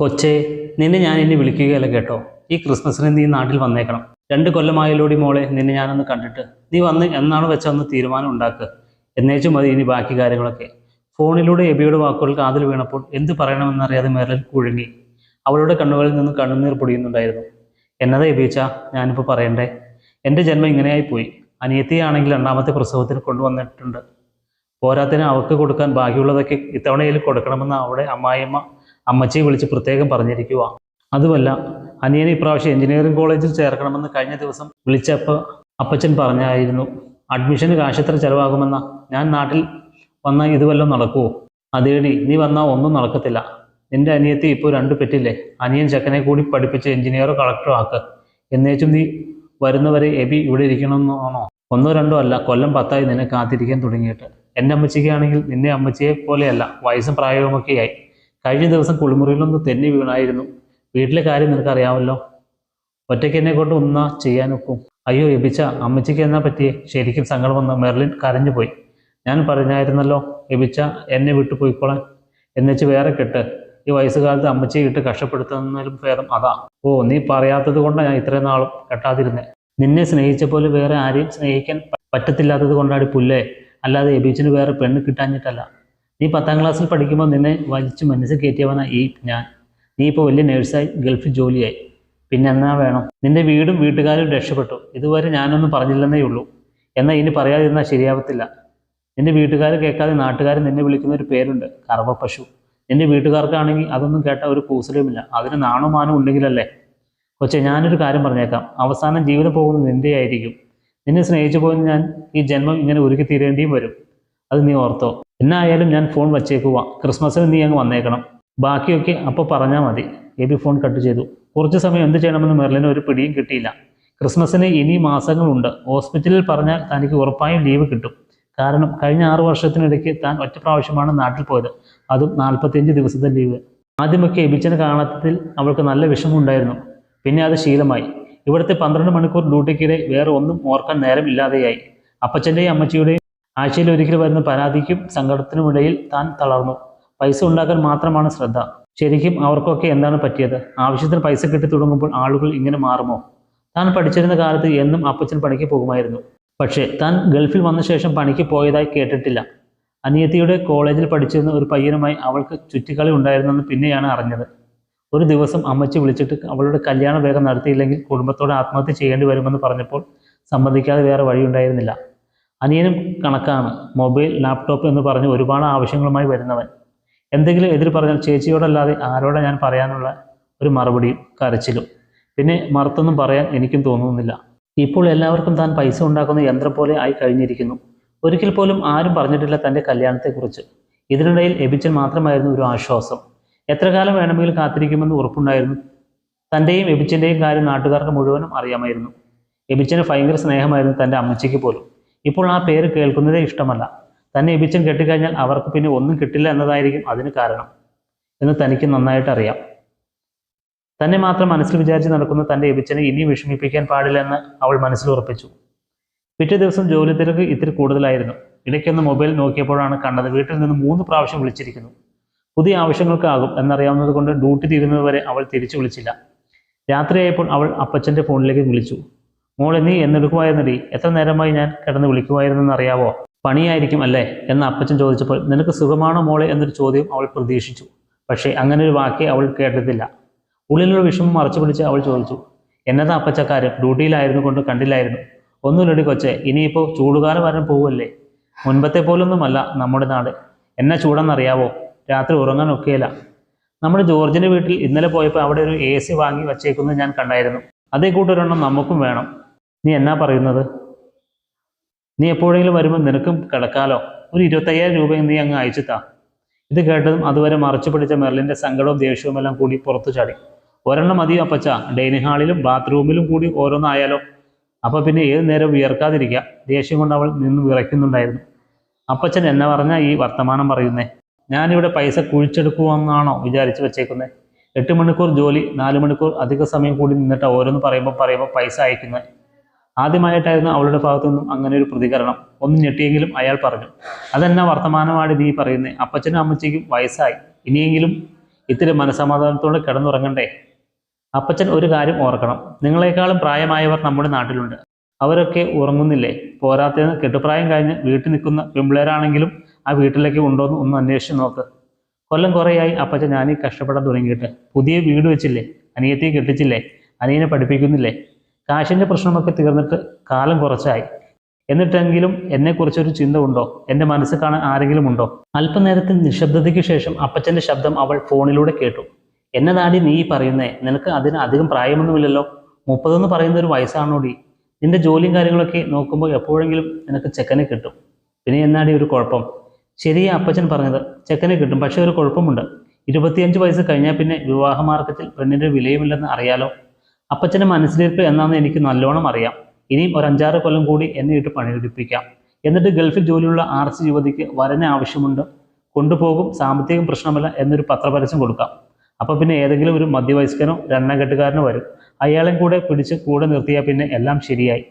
കൊച്ചേ നിന്നെ ഞാൻ ഇനി വിളിക്കുകയല്ല കേട്ടോ. ഈ ക്രിസ്മസിന് നീ നാട്ടിൽ വന്നേക്കണം. രണ്ട് കൊല്ലമായല്ലോടി മോളെ നിന്നെ ഞാനൊന്ന് കണ്ടിട്ട്. നീ വന്ന് എന്നാണ് വെച്ചൊന്ന് തീരുമാനം ഉണ്ടാക്കുക എന്നേച്ചും മതി ഇനി ബാക്കി കാര്യങ്ങളൊക്കെ. ഫോണിലൂടെ എബിയുടെ വാക്കുകൾ കാതിൽ വീണപ്പോൾ എന്ത് പറയണമെന്നറിയാതെ മെറിൽ കുഴുങ്ങി. അവളുടെ കണ്ണുകളിൽ നിന്ന് കണ്ണുനീർ പൊടിയുന്നുണ്ടായിരുന്നു. എന്നതാ എബിച്ച ഞാനിപ്പോൾ പറയണ്ടേ? എന്റെ ജന്മം ഇങ്ങനെയായി പോയി അനിയത്തിയാണെങ്കിൽ രണ്ടാമത്തെ പ്രസവത്തിന് കൊണ്ടുവന്നിട്ടുണ്ട്. പോരാത്തിന് അവൾക്ക് കൊടുക്കാൻ ബാക്കിയുള്ളതൊക്കെ ഇത്തവണയിൽ കൊടുക്കണമെന്ന് അവിടെ അമ്മായിയമ്മ അമ്മച്ചിയെ വിളിച്ച് പ്രത്യേകം പറഞ്ഞിരിക്കുക അതുമല്ല അനിയനെ ഇപ്രാവശ്യം എഞ്ചിനീയറിംഗ് കോളേജിൽ ചേർക്കണമെന്ന് കഴിഞ്ഞ ദിവസം വിളിച്ചപ്പോൾ അപ്പച്ചൻ പറഞ്ഞായിരുന്നു അഡ്മിഷന് കാശത്ര ചിലവാകുമെന്ന? ഞാൻ നാട്ടിൽ വന്നാൽ ഇതുവല്ല വല്ലതും നടക്കുമോ അതേടി നീ വന്നാൽ ഒന്നും നടക്കത്തില്ല. നിന്റെ അനിയത്തി ഇപ്പോൾ രണ്ട് പെറ്റില്ലേ? അനിയൻ ചെക്കനെ കൂടി പഠിപ്പിച്ച് എഞ്ചിനീയറോ കളക്ടറോ ആക്ക്. എന്നേച്ചും നീ വരുന്നവരെ എബി ഇവിടെ ഇരിക്കണമെന്നാണോ? ഒന്നോ രണ്ടോ അല്ല കൊല്ലം പത്തായി നിന്നെ കാത്തിരിക്കാൻ തുടങ്ങിയിട്ട്. എന്റെ അമ്മച്ചിക്കാണെങ്കിൽ നിന്നെ അമ്മച്ചിയെ പോലെയല്ല വയസ്സും പ്രായവുമൊക്കെയായി. കഴിഞ്ഞ ദിവസം കുളിമുറിയിലൊന്ന് തെന്നി വീണായിരുന്നു. വീട്ടിലെ കാര്യം നിനക്കറിയാമല്ലോ. ഒറ്റയ്ക്ക് എന്നെ കൊണ്ട് ഒന്നാ ചെയ്യാനൊക്കും. അയ്യോ എബിച്ച അമ്മച്ചിക്ക് എന്നാ പറ്റിയേ? ശരിക്കും സങ്കടം വന്ന് മെർലിൻ കരഞ്ഞുപോയി ഞാൻ പറഞ്ഞായിരുന്നല്ലോ എബിച്ച എന്നെ വിട്ടു പോയിക്കോളാൻ. എന്നുവെച്ച് വേറെ കെട്ട്. ഈ വയസ്സുകാലത്ത് അമ്മച്ചിയെ ഇട്ട് കഷ്ടപ്പെടുത്തുന്നതിലും ഭേദം അതാ. ഓ നീ പറയാത്തത് കൊണ്ടാണ് ഞാൻ ഇത്രയും നാളും കെട്ടാതിരുന്നേ. നിന്നെ സ്നേഹിച്ച പോലെ വേറെ ആരെയും സ്നേഹിക്കാൻ പറ്റത്തില്ലാത്തത് കൊണ്ടാണ് പുല്ലേ? അല്ലാതെ എബിച്ചിന് വേറെ പെണ്ണ് കിട്ടാഞ്ഞിട്ടല്ല. നീ പത്താം ക്ലാസ്സിൽ പഠിക്കുമ്പോൾ നിന്നെ വലിച്ചു മനസ്സിൽ കയറ്റിയവനാ ഈ ഞാൻ. നീ ഇപ്പോൾ വലിയ നേഴ്സായി ഗൾഫിൽ ജോലിയായി. പിന്നെ എന്നാ വേണം? നിന്റെ വീടും വീട്ടുകാരും രക്ഷപ്പെട്ടു. ഇതുവരെ ഞാനൊന്നും പറഞ്ഞില്ലെന്നേ ഉള്ളൂ. എന്നാൽ ഇനി പറയാതിരുന്നാൽ ശരിയാവത്തില്ല. നിന്റെ വീട്ടുകാർ കേൾക്കാതെ നാട്ടുകാർ നിന്നെ വിളിക്കുന്ന ഒരു പേരുണ്ട് കറവ പശു നിന്റെ വീട്ടുകാർക്കാണെങ്കിൽ അതൊന്നും കേട്ട ഒരു കൂസലുമില്ല. അതിന് നാണോ മാനോ ഉണ്ടെങ്കിലല്ലേ? കൊച്ചെ ഞാനൊരു കാര്യം പറഞ്ഞേക്കാം. അവസാനം ജീവിതം പോകുന്നത് നിന്റെ ആയിരിക്കും നിന്നെ സ്നേഹിച്ചു പോയി ഞാൻ ഈ ജന്മം ഇങ്ങനെ ഒരുക്കി തീരേണ്ടിയും വരും. അത് നീ ഓർത്തോ. എന്നായാലും ഞാൻ ഫോൺ വച്ചേക്കുക ക്രിസ്മസിന് നീ അങ്ങ് വന്നേക്കണം. ബാക്കിയൊക്കെ അപ്പോൾ പറഞ്ഞാൽ മതി. എ ബി ഫോൺ കട്ട് ചെയ്തു. കുറച്ച് സമയം എന്ത് ചെയ്യണമെന്ന് മെർലിന് ഒരു പിടിയും കിട്ടിയില്ല. ക്രിസ്മസിന് ഇനി മാസങ്ങളുണ്ട്. ഹോസ്പിറ്റലിൽ പറഞ്ഞാൽ തനിക്ക് ഉറപ്പായും ലീവ് കിട്ടും. കാരണം കഴിഞ്ഞ ആറു വർഷത്തിനിടയ്ക്ക് താൻ ഒറ്റ പ്രാവശ്യമാണ് നാട്ടിൽ പോയത്. അതും നാൽപ്പത്തിയഞ്ച് ദിവസത്തെ ലീവ് ആദ്യമൊക്കെ എബിച്ചനെ കാണാത്തതിൽ അവൾക്ക് നല്ല വിഷമമുണ്ടായിരുന്നു. പിന്നെ അത് ശീലമായി. ഇവിടുത്തെ പന്ത്രണ്ട് മണിക്കൂർ ഡ്യൂട്ടിക്കിടെ വേറെ ഒന്നും ഓർക്കാൻ നേരമില്ലാതെയായി അപ്പച്ചന്റെയും അമ്മച്ചിയുടെയും ആഴ്ചയിൽ ഒരിക്കൽ വരുന്ന പരാതിക്കും സങ്കടത്തിനുമിടയിൽ താൻ തളർന്നു. പൈസ ഉണ്ടാക്കാൻ മാത്രമാണ് ശ്രദ്ധ. ശരിക്കും അവർക്കൊക്കെ എന്താണ് പറ്റിയത്? ആവശ്യത്തിന് പൈസ കിട്ടി തുടങ്ങുമ്പോൾ ആളുകൾ ഇങ്ങനെ മാറുമോ? താൻ പഠിച്ചിരുന്ന കാലത്ത് എന്നും അപ്പച്ചൻ പണിക്ക് പോകുമായിരുന്നു. പക്ഷേ താൻ ഗൾഫിൽ വന്ന ശേഷം പണിക്ക് പോയതായി കേട്ടിട്ടില്ല. അനിയത്തിയുടെ കോളേജിൽ പഠിച്ചിരുന്ന ഒരു പയ്യനുമായി അവൾക്ക് ചുറ്റിക്കളി ഉണ്ടായിരുന്നെന്ന് പിന്നെയാണ് അറിഞ്ഞത്. ഒരു ദിവസം അമ്മച്ചി വിളിച്ചിട്ട് അവളുടെ കല്യാണ വേഗം നടത്തിയില്ലെങ്കിൽ കുടുംബത്തോടെ ആത്മഹത്യ ചെയ്യേണ്ടി വരുമെന്ന് പറഞ്ഞപ്പോൾ സമ്മതിക്കാതെ വേറെ വഴിയുണ്ടായിരുന്നില്ല. അനിയനും കണക്കാണ്. മൊബൈൽ ലാപ്ടോപ്പ് എന്ന് പറഞ്ഞ് ഒരുപാട് ആവശ്യങ്ങളുമായി വരുന്നവൻ. എന്തെങ്കിലും എതിർ പറഞ്ഞാൽ ചേച്ചിയോടല്ലാതെ ആരോടെ ഞാൻ പറയാനുള്ള ഒരു മറുപടിയും കരച്ചിലും. പിന്നെ മറുത്തൊന്നും പറയാൻ എനിക്കും തോന്നുന്നില്ല. ഇപ്പോൾ എല്ലാവർക്കും താൻ പൈസ ഉണ്ടാക്കുന്ന യന്ത്രം പോലെ ആയി കഴിഞ്ഞിരിക്കുന്നു. ഒരിക്കൽ പോലും ആരും പറഞ്ഞിട്ടില്ല തന്റെ കല്യാണത്തെക്കുറിച്ച്. ഇതിനിടയിൽ എബിച്ചൻ മാത്രമായിരുന്നു ഒരു ആശ്വാസം. എത്ര കാലം വേണമെങ്കിലും കാത്തിരിക്കുമെന്ന് ഉറപ്പുണ്ടായിരുന്നു. തന്റെയും എബിച്ചന്റെയും കാര്യം നാട്ടുകാർക്ക് മുഴുവനും അറിയാമായിരുന്നു. എബിച്ചന് ഭയങ്കര സ്നേഹമായിരുന്നു തന്റെ അമ്മച്ചിക്ക് പോലും. ഇപ്പോൾ ആ പേര് കേൾക്കുന്നതേ ഇഷ്ടമല്ല. തന്നെ എബിച്ചൻ കെട്ടിക്കഴിഞ്ഞാൽ അവർക്ക് പിന്നെ ഒന്നും കിട്ടില്ല എന്നതായിരിക്കും അതിന് കാരണം എന്ന് തനിക്ക് നന്നായിട്ട് അറിയാം. തന്നെ മാത്രം മനസ്സിൽ വിചാരിച്ച് നടക്കുന്ന തന്റെ എബിച്ചനെ ഇനിയും വിഷമിപ്പിക്കാൻ പാടില്ലെന്ന് അവൾ മനസ്സിൽ ഉറപ്പിച്ചു. പിറ്റേ ദിവസം ജോലി തിരക്ക് ഇത്തിരി കൂടുതലായിരുന്നു. ഇടയ്ക്കൊന്ന് മൊബൈൽ നോക്കിയപ്പോഴാണ് കണ്ടത് വീട്ടിൽ നിന്ന് മൂന്ന് പ്രാവശ്യം വിളിച്ചിരിക്കുന്നു. പുതിയ ആവശ്യങ്ങൾക്കാകും എന്നറിയാവുന്നത് കൊണ്ട് ഡ്യൂട്ടി തീരുന്നതുവരെ അവൾ തിരിച്ചു വിളിച്ചില്ല. രാത്രിയായപ്പോൾ അവൾ അപ്പച്ചന്റെ ഫോണിലേക്ക് വിളിച്ചു. മോളെ നീ എന്നെടുക്കുമായിരുന്നടി. എത്ര നേരമായി ഞാൻ കിടന്ന് വിളിക്കുമായിരുന്നെന്ന് അറിയാവോ പണിയായിരിക്കും അല്ലേ? എന്ന് അപ്പച്ചൻ ചോദിച്ചപ്പോൾ നിനക്ക് സുഖമാണോ മോളെ എന്നൊരു ചോദ്യം അവൾ പ്രതീക്ഷിച്ചു. പക്ഷേ അങ്ങനെ ഒരു വാക്കേ അവൾ കേട്ടിട്ടില്ല. ഉള്ളിലുള്ള വിഷമം മറച്ചു പിടിച്ച് അവൾ ചോദിച്ചു എന്നതാ അപ്പച്ചക്കാരൻ ഡ്യൂട്ടിയിലായിരുന്നു കൊണ്ട് കണ്ടില്ലായിരുന്നു. ഒന്നുമില്ലടി കൊച്ചെ ഇനിയിപ്പോൾ ചൂടുകാലം വരാൻ പോവുമല്ലേ മുൻപത്തെ പോലൊന്നുമല്ല നമ്മുടെ നാട്. എന്നാ ചൂടെന്നറിയാവോ? രാത്രി ഉറങ്ങാൻ ഒക്കെയില്ല നമ്മുടെ ജോർജിന്റെ വീട്ടിൽ ഇന്നലെ പോയപ്പോൾ അവിടെ ഒരു എ സി വാങ്ങി വച്ചേക്കുന്നത് ഞാൻ കണ്ടായിരുന്നു. അതേ കൂട്ടൊരെണ്ണം നമുക്കും വേണം. നീ എന്നാ പറയുന്നത്? നീ എപ്പോഴെങ്കിലും വരുമ്പോൾ നിനക്കും കിടക്കാലോ? ഒരു ഇരുപത്തയ്യായിരം രൂപയും നീ അങ്ങ് അയച്ചു താ. ഇത് കേട്ടതും അതുവരെ മറച്ചു പിടിച്ച മെർലിന്റെ സങ്കടവും ദേഷ്യവും എല്ലാം കൂടി പുറത്തു ചാടി. ഒരെണ്ണം മതിയോ അപ്പച്ച? ഡൈനിങ് ഹാളിലും ബാത്റൂമിലും കൂടി ഓരോന്നായാലോ? അപ്പോൾ പിന്നെ ഏത് നേരം വിയർക്കാതിരിക്കുക ദേഷ്യം കൊണ്ട് അവൾ നിന്ന് വിറയ്ക്കുന്നുണ്ടായിരുന്നു. അപ്പച്ചൻ എന്നെ പറഞ്ഞാൽ ഈ വർത്തമാനം പറയുന്നേ? ഞാനിവിടെ പൈസ കുഴിച്ചെടുക്കുമെന്നാണോ വിചാരിച്ചു വെച്ചേക്കുന്നത് എട്ട് മണിക്കൂർ ജോലി നാല് മണിക്കൂർ അധിക സമയം കൂടി നിന്നിട്ട് ഓരോന്ന് പറയുമ്പോൾ പറയുമ്പോൾ പൈസ അയക്കുന്നത് ആദ്യമായിട്ടായിരുന്നു അവളുടെ ഭാഗത്തു നിന്നും അങ്ങനെ ഒരു പ്രതികരണം ഒന്ന് ഞെട്ടിയെങ്കിലും അയാൾ പറഞ്ഞു. അതെന്നാ വർത്തമാനമാണ് നീ പറയുന്നത് അപ്പച്ചനും അമ്മച്ചയ്ക്കും വയസ്സായി. ഇനിയെങ്കിലും ഇത്തിരി മനസമാധാനത്തോടെ കിടന്നുറങ്ങണ്ടേ? അപ്പച്ചൻ ഒരു കാര്യം ഓർക്കണം. നിങ്ങളെക്കാളും പ്രായമായവർ നമ്മുടെ നാട്ടിലുണ്ട്. അവരൊക്കെ ഉറങ്ങുന്നില്ലേ? പോരാത്തതിന് കെട്ടുപ്രായം കഴിഞ്ഞ് വീട്ടിൽ നിൽക്കുന്ന പെമ്പിളേരാണെങ്കിലും ആ വീട്ടിലേക്ക് ഉണ്ടോയെന്ന് ഒന്ന് അന്വേഷിച്ച് നോക്ക്. കൊല്ലം കുറേയായി അപ്പച്ചൻ ഞാനീ കഷ്ടപ്പെടാൻ തുടങ്ങിയിട്ട്. പുതിയ വീട് വെച്ചില്ലേ? അനിയത്തി കെട്ടിച്ചില്ലേ? അനിയനെ പഠിപ്പിക്കുന്നില്ലേ? കാശിന്റെ പ്രശ്നമൊക്കെ തീർന്നിട്ട് കാലം കുറച്ചായി. എന്നിട്ടെങ്കിലും എന്നെക്കുറിച്ചൊരു ചിന്ത ഉണ്ടോ? എന്റെ മനസ്സ് കാണാൻ ആരെങ്കിലും ഉണ്ടോ? അല്പനേരത്തിൽ നിശബ്ദതയ്ക്ക് ശേഷം അപ്പച്ചന്റെ ശബ്ദം അവൾ ഫോണിലൂടെ കേട്ടു. എന്നതാടി നീ പറയുന്നേ? നിനക്ക് അതിന് അധികം പ്രായമൊന്നുമില്ലല്ലോ? മുപ്പതെന്ന് പറയുന്ന ഒരു വയസ്സാണോടി? നിന്റെ ജോലിയും കാര്യങ്ങളൊക്കെ നോക്കുമ്പോൾ എപ്പോഴെങ്കിലും നിനക്ക് ചെക്കനെ കിട്ടും. പിന്നെ എന്നാടി ഒരു കുഴപ്പം? ശരിയാ അപ്പച്ചൻ പറഞ്ഞത്. ചെക്കനെ കിട്ടും. പക്ഷേ ഒരു കുഴപ്പമുണ്ട്. ഇരുപത്തിയഞ്ച് വയസ്സ് കഴിഞ്ഞാൽ പിന്നെ വിവാഹ മാർഗത്തിൽ പെണ്ണിന്റെ വിലയുമില്ലെന്ന് അറിയാലോ? അപ്പച്ചന്റെ മനസ്സിലിരിപ്പ് എന്നാന്ന് എനിക്ക് നല്ലോണം അറിയാം. ഇനിയും ഒരു അഞ്ചാറ് കൊല്ലം കൂടി എന്നെ ഇട്ട് പണിയെടുപ്പിക്കാം. എന്നിട്ട് ഗൾഫിൽ ജോലിയുള്ള ആർ സി യുവതിക്ക് വരനെ ആവശ്യമുണ്ട്. കൊണ്ടുപോകും സാമ്പത്തികം പ്രശ്നമല്ല എന്നൊരു പത്രപരസ്യം കൊടുക്കാം. അപ്പോൾ പിന്നെ ഏതെങ്കിലും ഒരു മധ്യവയസ്കനോ രണ്ണകെട്ടുകാരനോ വരും. അയാളെയും കൂടെ പിടിച്ച് കൂടെ നിർത്തിയാൽ പിന്നെ എല്ലാം ശരിയായി.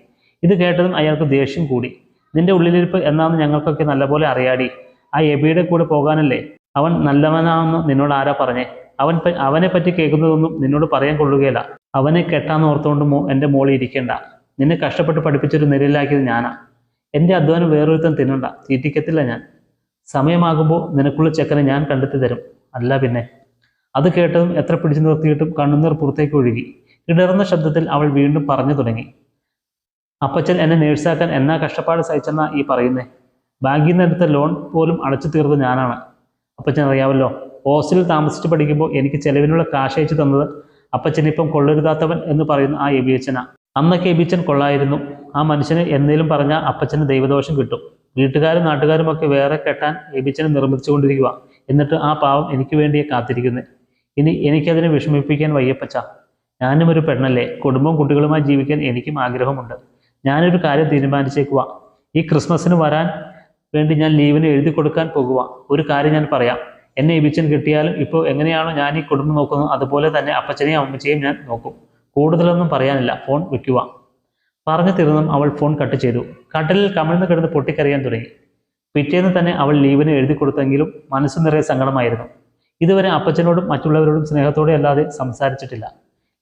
ഇത് കേട്ടതും അയാൾക്ക് ദേഷ്യം കൂടി. നിന്റെ ഉള്ളിലിരിപ്പ് എന്നാന്ന് ഞങ്ങൾക്കൊക്കെ നല്ലപോലെ അറിയാടി. ആ എബിയുടെ കൂടെ പോകാനല്ലേ? അവൻ നല്ലവനാണെന്ന് നിന്നോട് ആരാ പറഞ്ഞേ? അവൻ അവനെ പറ്റി കേൾക്കുന്നതൊന്നും നിന്നോട് പറയാൻ കൊള്ളുകയില്ല. അവനെ കെട്ടാന്ന് ഓർത്തുകൊണ്ട് മോ എന്റെ മോളിൽ ഇരിക്കേണ്ട. നിന്നെ കഷ്ടപ്പെട്ട് പഠിപ്പിച്ചൊരു നിരയിലാക്കിയത് ഞാനാ. എന്റെ അധ്വാനം വേറൊരുത്തൻ തിന്നണ്ട. തീറ്റിക്കത്തില്ല ഞാൻ. സമയമാകുമ്പോൾ നിനക്കുള്ള ചെക്കനെ ഞാൻ കണ്ടെത്തി തരും. അല്ല പിന്നെ. അത് കേട്ടതും എത്ര പിടിച്ചു നിർത്തിയിട്ടും കണ്ണുനീർ പുറത്തേക്ക് ഒഴുകി. ഇടർന്ന ശബ്ദത്തിൽ അവൾ വീണ്ടും പറഞ്ഞു തുടങ്ങി. അപ്പച്ചൻ എന്നെ നേഴ്സാക്കാൻ എന്നാ കഷ്ടപ്പാട് സഹിച്ചെന്നാ ഈ പറയുന്നേ? ബാങ്കിൽ നിന്ന് എടുത്ത ലോൺ പോലും അടച്ചു തീർന്നത് ഞാനാണ്. അപ്പച്ചൻ അറിയാമല്ലോ ഹോസ്റ്റലിൽ താമസിച്ച് പഠിക്കുമ്പോൾ എനിക്ക് ചെലവിനുള്ള കാശ് അയച്ചു തന്നത് അപ്പച്ചൻ ഇപ്പം കൊള്ളരുതാത്തവൻ എന്ന് പറയുന്ന ആ എബിയച്ചനാ. അന്നൊക്കെ എബിച്ചൻ കൊള്ളായിരുന്നു. ആ മനുഷ്യന് എന്നേലും പറഞ്ഞാൽ അപ്പച്ചന് ദൈവദോഷം കിട്ടും. വീട്ടുകാരും നാട്ടുകാരും ഒക്കെ വേറെ കെട്ടാൻ എബിച്ചനെ നിർമ്മിച്ചുകൊണ്ടിരിക്കുക എന്നിട്ട് ആ പാവം എനിക്ക് വേണ്ടിയേ കാത്തിരിക്കുന്നത് ഇനി എനിക്കതിനെ വിഷമിപ്പിക്കാൻ വയ്യപ്പച്ച. ഞാനും ഒരു പെണ്ണല്ലേ. കുടുംബവും കുട്ടികളുമായി ജീവിക്കാൻ എനിക്കും ആഗ്രഹമുണ്ട്. ഞാനൊരു കാര്യം തീരുമാനിച്ചേക്കുക ഈ ക്രിസ്മസിന് വരാൻ വേണ്ടി ഞാൻ ലീവിന് എഴുതി കൊടുക്കാൻ പോകുക ഒരു കാര്യം ഞാൻ പറയാം. എന്നെ എബിച്ചൻ കിട്ടിയാലും ഇപ്പോൾ എങ്ങനെയാണോ ഞാൻ ഈ കുടുംബം നോക്കുന്നത് അതുപോലെ തന്നെ അപ്പച്ചനെയും അമ്മച്ചയും ഞാൻ നോക്കും. കൂടുതലൊന്നും പറയാനില്ല. ഫോൺ വയ്ക്കുക പറഞ്ഞു തീർന്നും അവൾ ഫോൺ കട്ട് ചെയ്തു. കട്ടലിൽ കമിഴ്ന്ന് കിടന്ന് പൊട്ടിക്കറിയാൻ തുടങ്ങി. പിറ്റേന്ന് തന്നെ അവൾ ലീവിന് എഴുതി കൊടുത്തെങ്കിലും മനസ്സ് നിറയെ സങ്കടമായിരുന്നു. ഇതുവരെ അപ്പച്ചനോടും മറ്റുള്ളവരോടും സ്നേഹത്തോടെ അല്ലാതെ സംസാരിച്ചിട്ടില്ല.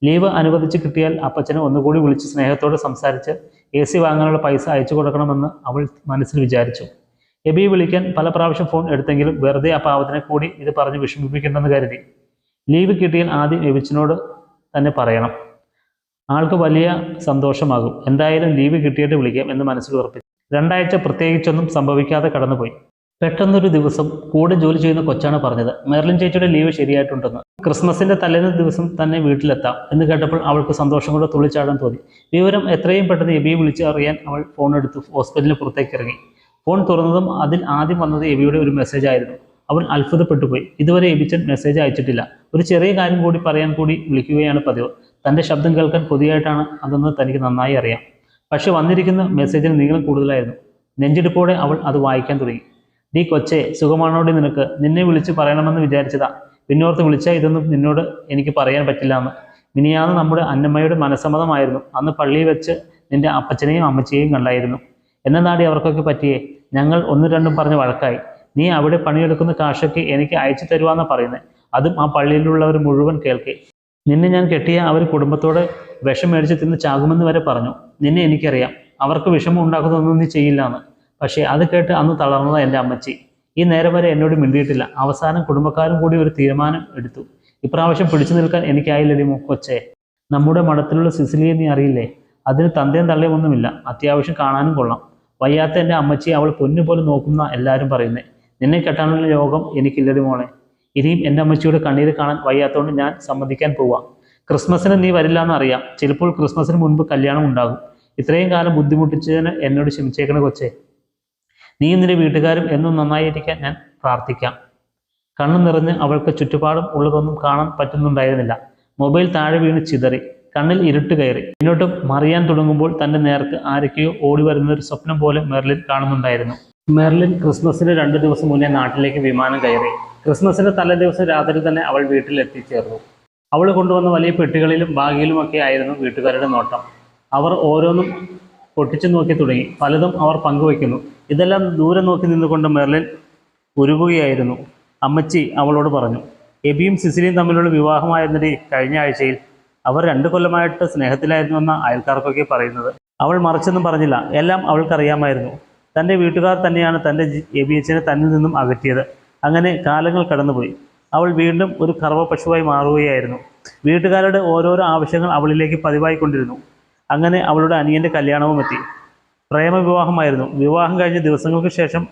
ലീവ് അനുവദിച്ച് കിട്ടിയാൽ അപ്പച്ചനെ ഒന്നുകൂടി വിളിച്ച് സ്നേഹത്തോടെ സംസാരിച്ച് എ സി വാങ്ങാനുള്ള പൈസ അയച്ചു കൊടുക്കണമെന്ന് അവൾ മനസ്സിൽ വിചാരിച്ചു. എബിയെ വിളിക്കാൻ പല പ്രാവശ്യം ഫോൺ എടുത്തെങ്കിലും വെറുതെ ആ പാവത്തിനെ കൂടി ഇത് പറഞ്ഞ് വിഷമിപ്പിക്കുന്നെന്ന് കരുതി. ലീവ് കിട്ടിയാൽ ആദ്യം എബിച്ചിനോട് തന്നെ പറയണം. ആൾക്ക് വലിയ സന്തോഷമാകും. എന്തായാലും ലീവ് കിട്ടിയിട്ട് വിളിക്കാം എന്ന് മനസ്സിൽ ഉറപ്പിച്ചു. രണ്ടാഴ്ച പ്രത്യേകിച്ചൊന്നും സംഭവിക്കാതെ കടന്നുപോയി. പെട്ടെന്നൊരു ദിവസം കൂടെ ജോലി ചെയ്യുന്ന കൊച്ചാണ് പറഞ്ഞത്. മെർലിൻ ചേച്ചിയുടെ ലീവ് ശരിയായിട്ടുണ്ടെന്ന്. ക്രിസ്മസിന്റെ തലേന്ന് ദിവസം തന്നെ വീട്ടിലെത്താം എന്ന് കേട്ടപ്പോൾ അവൾക്ക് സന്തോഷം കൊണ്ട് തുള്ളിച്ചാടാൻ തോന്നി. വിവരം എത്രയും പെട്ടെന്ന് എബിയെ വിളിച്ച് അറിയാൻ അവൾ ഫോൺ എടുത്ത് ഹോസ്പിറ്റലിന് പുറത്തേക്ക് ഇറങ്ങി. ഫോൺ തുറന്നതും അതിൽ ആദ്യം വന്നത് എബിയുടെ ഒരു മെസ്സേജ് ആയിരുന്നു. അവൻ അത്ഭുതപ്പെട്ടു പോയി ഇതുവരെ എബിച്ചൻ മെസ്സേജ് അയച്ചിട്ടില്ല. ഒരു ചെറിയ കാര്യം കൂടി പറയാൻ കൂടി വിളിക്കുകയാണ് പതിവ്. തന്റെ ശബ്ദം കേൾക്കാൻ കൊതിയായിട്ടാണ് അതെന്ന് തനിക്ക് നന്നായി അറിയാം. പക്ഷെ വന്നിരിക്കുന്ന മെസ്സേജിന് നീളം കൂടുതലായിരുന്നു. നെഞ്ചെടുപ്പോടെ അവൾ അത് വായിക്കാൻ തുടങ്ങി. ഡി കൊച്ചേ സുഖമാണോടി നിനക്ക്? നിന്നെ വിളിച്ച് പറയണമെന്ന് വിചാരിച്ചതാ. പിന്നോർത്ത് വിളിച്ചാൽ ഇതൊന്നും നിന്നോട് എനിക്ക് പറയാൻ പറ്റില്ല എന്ന് മിനിയാന്ന് നമ്മുടെ അന്നമ്മയുടെ മനസ്സമ്മതമായിരുന്നു. അന്ന് പള്ളിയിൽ വെച്ച് നിന്റെ അപ്പച്ചനെയും അമ്മച്ചയെയും കണ്ടായിരുന്നു. എന്നെ നാടി അവർക്കൊക്കെ പറ്റിയേ? ഞങ്ങൾ ഒന്നും രണ്ടും പറഞ്ഞ് വഴക്കായി. നീ അവിടെ പണിയെടുക്കുന്ന കാശൊക്കെ എനിക്ക് അയച്ചു തരുവാന്നാ പറയുന്നത് അതും ആ പള്ളിയിലുള്ളവർ മുഴുവൻ കേൾക്കെ. നിന്നെ ഞാൻ കെട്ടിയ അവർ കുടുംബത്തോടെ വിഷം മേടിച്ച് തിന്ന് ചാകുമെന്ന് വരെ പറഞ്ഞു. നിന്നെ എനിക്കറിയാം. അവർക്ക് വിഷമം ഉണ്ടാക്കുന്നതൊന്നും നീ ചെയ്യില്ല എന്ന് പക്ഷേ അത് കേട്ട് അന്ന് തളർന്നത് എന്റെ അമ്മച്ചി. ഈ നേരം വരെ എന്നോട് മിണ്ടിയിട്ടില്ല. അവസാനം കുടുംബക്കാരും കൂടി ഒരു തീരുമാനം എടുത്തു. ഇപ്രാവശ്യം പിടിച്ചു നിൽക്കാൻ എനിക്കായില്ലടി കൊച്ചേ. നമ്മുടെ മഠത്തിലുള്ള സിസിലിയെ നീ അറിയില്ലേ? അതിന് തന്തയും തള്ളയും ഒന്നുമില്ല. അത്യാവശ്യം കാണാനും കൊള്ളാം. വയ്യാത്ത എന്റെ അമ്മച്ചി അവൾ പൊന്നു പോലെ നോക്കുന്ന എല്ലാവരും പറയുന്നത് നിന്നെ കെട്ടാനുള്ള യോഗം എനിക്കില്ലത് മോളെ. ഇനിയും എന്റെ അമ്മച്ചിയുടെ കണ്ണീര് കാണാൻ വയ്യാത്തതുകൊണ്ട് ഞാൻ സമ്മതിക്കാൻ പോവാം. ക്രിസ്മസിന് നീ വരില്ല എന്നറിയാം ചിലപ്പോൾ ക്രിസ്മസിന് മുൻപ് കല്യാണം ഉണ്ടാകും. ഇത്രയും കാലം ബുദ്ധിമുട്ടിച്ചതിന് എന്നോട് ക്ഷമിച്ചേക്കണ കൊച്ചേ. നീ നിന്റെ വീട്ടുകാരും എന്നും നന്നായിരിക്കാൻ ഞാൻ പ്രാർത്ഥിക്കാം. കണ്ണു നിറഞ്ഞ് അവൾക്ക് ചുറ്റുപാടും ഉള്ളതൊന്നും കാണാൻ പറ്റുന്നുണ്ടായിരുന്നില്ല. മൊബൈൽ താഴെ വീണ് ചിതറി. കണ്ണിൽ ഇരുട്ട് കയറി. പിന്നോട്ട് മറിയാൻ തുടങ്ങുമ്പോൾ തന്റെ നേർക്ക് ആരൊക്കെയോ ഓടി വരുന്ന ഒരു സ്വപ്നം പോലെ മെർലിൻ കാണുന്നുണ്ടായിരുന്നു. മെർലിൻ ക്രിസ്മസിന് രണ്ടു ദിവസം മുന്നേ നാട്ടിലേക്ക് വിമാനം കയറി. ക്രിസ്മസിന്റെ തലേ ദിവസം രാത്രി തന്നെ അവൾ വീട്ടിൽ എത്തിച്ചേർന്നു. അവൾ കൊണ്ടുവന്ന വലിയ പെട്ടികളിലും ബാഗിലുമൊക്കെ ആയിരുന്നു വീട്ടുകാരുടെ നോട്ടം. അവർ ഓരോന്നും പൊട്ടിച്ചു നോക്കി തുടങ്ങി. പലതും അവർ പങ്കുവയ്ക്കുന്നു. ഇതെല്ലാം ദൂരെ നോക്കി നിന്നുകൊണ്ട് മെർലിൻ ഉരുകുകയായിരുന്നു. അമ്മച്ചി അവളോട് പറഞ്ഞു എബിയും സിസിലിയും തമ്മിലുള്ള വിവാഹമായിരുന്നിട്ട് കഴിഞ്ഞ ആഴ്ചയിൽ. അവർ രണ്ടു കൊല്ലമായിട്ട് സ്നേഹത്തിലായിരുന്നു എന്ന അയൽക്കാർക്കൊക്കെ പറയുന്നത്. അവൾ മറിച്ചൊന്നും പറഞ്ഞില്ല. എല്ലാം അവൾക്കറിയാമായിരുന്നു. തന്റെ വീട്ടുകാർ തന്നെയാണ് തന്റെ എബിയച്ചനെ തന്നിൽ നിന്നും അകറ്റിയത്. അങ്ങനെ കാലങ്ങൾ കടന്നുപോയി. അവൾ വീണ്ടും ഒരു കറവ പശുവായി മാറുകയായിരുന്നു. വീട്ടുകാരുടെ ഓരോരോ ആവശ്യങ്ങൾ അവളിലേക്ക് പതിവായി കൊണ്ടിരുന്നു അങ്ങനെ അവളുടെ അനിയന്റെ കല്യാണവും എത്തി. പ്രേമവിവാഹമായിരുന്നു. വിവാഹം കഴിഞ്ഞ ദിവസങ്ങൾക്ക് ശേഷം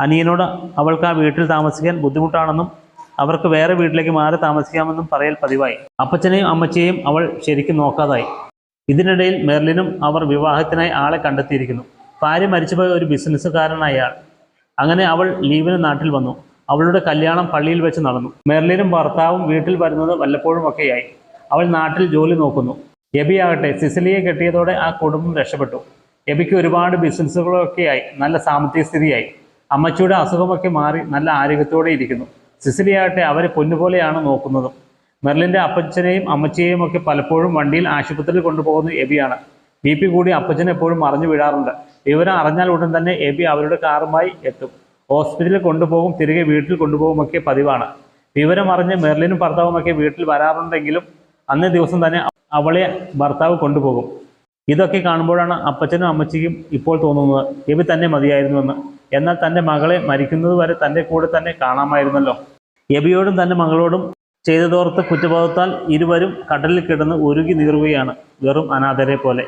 അനിയനോട് അവൾക്ക് ആ വീട്ടിൽ താമസിക്കാൻ ബുദ്ധിമുട്ടാണെന്നും അവർക്ക് വേറെ വീട്ടിലേക്ക് മാറി താമസിക്കാമെന്നും പറയൽ പതിവായി. അപ്പച്ചനെയും അമ്മച്ചയെയും അവൾ ശരിക്കും നോക്കാതായി. ഇതിനിടയിൽ മെർലിനും അവർ വിവാഹത്തിനായി ആളെ കണ്ടെത്തിയിരിക്കുന്നു. ഭാര്യ മരിച്ചുപോയ ഒരു ബിസിനസ്സുകാരനായ ആൾ. അങ്ങനെ അവൾ ലീവിന് നാട്ടിൽ വന്നു. അവളുടെ കല്യാണം പള്ളിയിൽ വെച്ച് നടന്നു. മെർലിനും ഭർത്താവും വീട്ടിൽ വരുന്നത് വല്ലപ്പോഴും ഒക്കെയായി. അവൾ നാട്ടിൽ ജോലി നോക്കുന്നു. എബി ആകട്ടെ സിസിലിയെ കെട്ടിയതോടെ ആ കുടുംബം രക്ഷപ്പെട്ടു. എബിക്ക് ഒരുപാട് ബിസിനസ്സുകളൊക്കെയായി. നല്ല സാമ്പത്തിക സ്ഥിതിയായി. അമ്മച്ചിയുടെ അസുഖമൊക്കെ മാറി നല്ല ആരോഗ്യത്തോടെ ഇരിക്കുന്നു. സിസിലി ആകട്ടെ അവരെ പൊന്നുപോലെയാണ് നോക്കുന്നതും. മെർലിന്റെ അപ്പച്ചനെയും അമ്മച്ചിയെയും ഒക്കെ പലപ്പോഴും വണ്ടിയിൽ ആശുപത്രിയിൽ കൊണ്ടുപോകുന്ന എബിയാണ്. ബി പി കൂടി അപ്പച്ചൻ എപ്പോഴും അറിഞ്ഞു വിടാറുണ്ട് വിവരം അറിഞ്ഞാൽ ഉടൻ തന്നെ എബി അവരുടെ കാറുമായി എത്തും. ഹോസ്പിറ്റലിൽ കൊണ്ടുപോകും തിരികെ വീട്ടിൽ കൊണ്ടുപോകുമൊക്കെ പതിവാണ്. വിവരം അറിഞ്ഞ് മെർലിനും ഭർത്താവുമൊക്കെ വീട്ടിൽ വരാറുണ്ടെങ്കിലും അന്നേ ദിവസം തന്നെ അവളെ ഭർത്താവ് കൊണ്ടുപോകും. ഇതൊക്കെ കാണുമ്പോഴാണ് അപ്പച്ചനും അമ്മച്ചിക്കും ഇപ്പോൾ തോന്നുന്നത്. എബി തന്നെ മതിയായിരുന്നുവെന്ന്. എന്നാൽ തന്റെ മകളെ മരിക്കുന്നത് വരെ തന്റെ കൂടെ തന്നെ കാണാമായിരുന്നല്ലോ. എബിയോടും തന്റെ മകളോടും ചെയ്തതോർത്ത് കുറ്റബോധത്താൽ ഇരുവരും കടലിൽ കിടന്ന് ഉരുകി നീറുകയാണ് വെറും അനാഥരെ പോലെ.